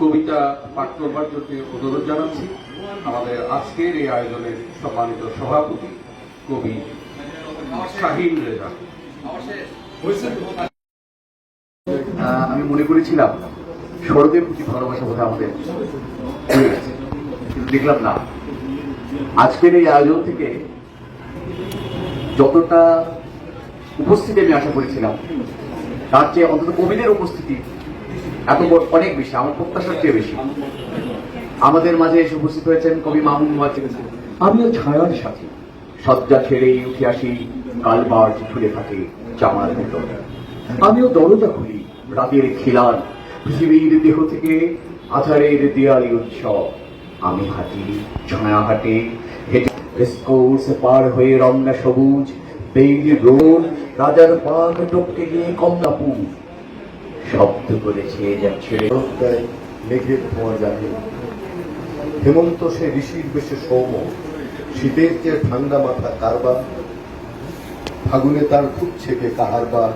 কবিতা পাঠ করবার জন্য অনুরোধ জানাচ্ছি। আমাদের আজকের এই আয়োজনের সম্মানিত সভাপতি কবি শাহিন রেজা। আমি মনে করেছিলাম শরতের প্রতি ভালোবাসা বোধহয় আমাদের দেখলাম না। আজকের এই আয়োজন থেকে যতটা উপস্থিতি আমি আশা করেছিলাম, তার চেয়ে অন্তত কবিদের উপস্থিতি এত বড়- অনেক বেশি আমার প্রত্যাশার চেয়ে বেশি। আমাদের মাঝে এসে উপস্থিত হয়েছেন কবি মামুন ওয়াজিদ আমিও ছায়ার সাথে। সজ্জা ছেড়েই উঠে আসি কালবার ঝুলে থাকে চামার ভেতর। আমিও দরজা খুলি রাতের খিলান পৃথিবীর দেহ থেকে আধারের দেয়ালি উৎসব। আমি হাঁটি ছায়া হাঁটে হেঁটে পার হয়ে রমনা সবুজ বেইলি রোড রাজার পাক টপকে গিয়ে কমলাপুর। শব্দ করেছে যাচ্ছে মেঘের ধোঁয়া জাগে। হেমন্ত সে ঋষির বেশে সৌম শীতের চেয়ে ঠান্ডা মাথা কারবার ফাগুনে তার খুব ছেকে কাহারবার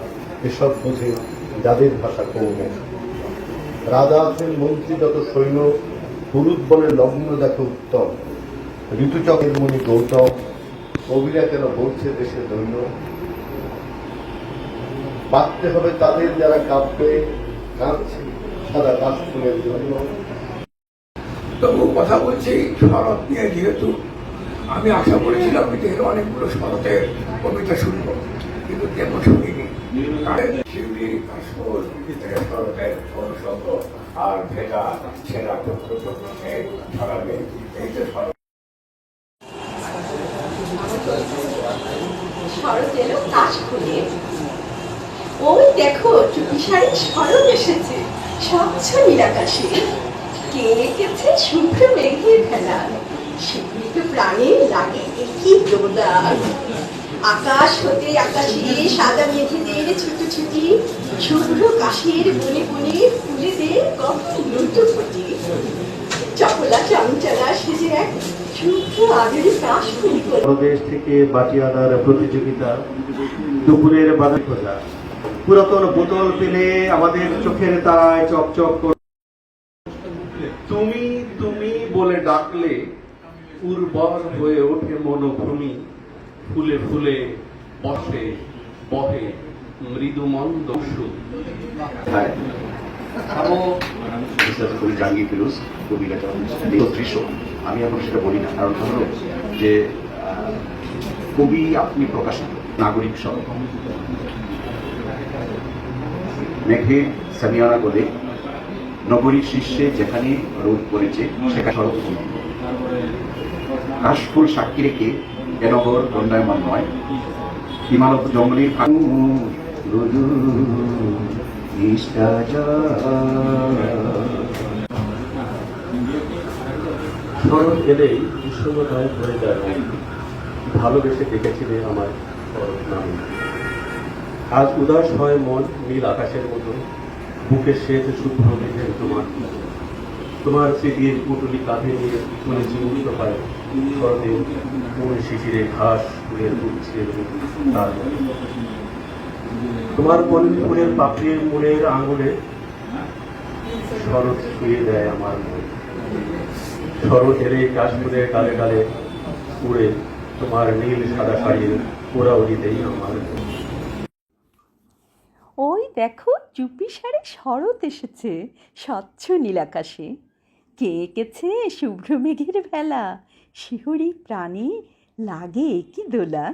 এসব বোঝে যাদের ভাষা কৌম। রাজা আছেন মন্ত্রী যত সৈন্য পুরুত বলে লগ্ন দেখে উত্তম। ঋতুচকের মণি গৌতম। কবিরা কেন বলছে দেশে দৈন্য? বাঁচতে হবে তাদের যারা কাঁপবে কাঁদছে সাদা কাশফুলের জন্য। তবু কথা বলছি শরৎ নিয়ে যেহেতু আমি আশা করেছিলাম যে অনেকগুলো শরতের কবিতা শুনব কিন্তু তেমন শুনিনি? শরতের অনুষঙ্গ আর ভেজা টুকরো টুকরো ছড়াবে। এই তো শরৎ শরৎ এলো কাশ খুলে দেখো চুপি শাড়ি এসেছে। স্বচ্ছ নীলাকাশে কে এঁকেছে শুভ্র মেঘের প্রাণে লাগে আকাশ হতে আকাশে সাদা মেঘেদের ছুটোছুটি শুভ্র কাশের বনে বনে ফুলেদের কত লুটোপুটি চপলা চঞ্চলা সেজে এক করে। থেকে বাটি প্রতিযোগিতা দুপুরের বাধা খোঁজা পুরাতন বোতল পেলে আমাদের চোখের তারায় চকচক করে। তুমি তুমি বলে ডাকলে উর্বর হয়ে ওঠে মনোভূমি। ফুলে ফুলে বসে, বহে মৃদু মন্দ সুর আরও বিশ্বাস জাহাঙ্গীর ফিরোজ, কবিরা দৃশ্য। আমি এখন সেটা বলি না, কারণ যে কবি আপনি প্রকাশিত নাগরিক সহ মেঘের সামিয়ানা বলে নগরীর শীর্ষে যেখানে রোদ পড়েছে সেখানে সড়ক কাশফুল সাক্ষী রেখে এ নগর দণ্ডায়মান নয়। হিমালয় জঙ্গলের শরৎ এলেই উৎসবতায় ভরে যায়। ভালোবেসে ডেকেছিলে আমার নামে। আজ উদাস হয় মন নীল আকাশের মতো। বুকে শ্বেত শুভ্র মেঘের তোমার তোমার স্মৃতির পুটুলি কাঁধে নিয়ে চলেছি উড়িত পায় শরতে কোন শিশিরে ঘাস ফুলের তোমার কলমি ফুলের পাপড়ির মূলের আঙুলে শরৎ ছুঁয়ে দেয় আমার মন। শরৎ এলে কাশ্মীরের কালে কালে উড়ে তোমার নীল সাদা শাড়ির ওরাও দিতেই আমার মন। ওই দেখো চুপি সারে শরৎ এসেছে, স্বচ্ছ নীলাকাশে। কে এঁকেছে শুভ্র মেঘের ভেলা শিহরি প্রাণে লাগে কি দোলা?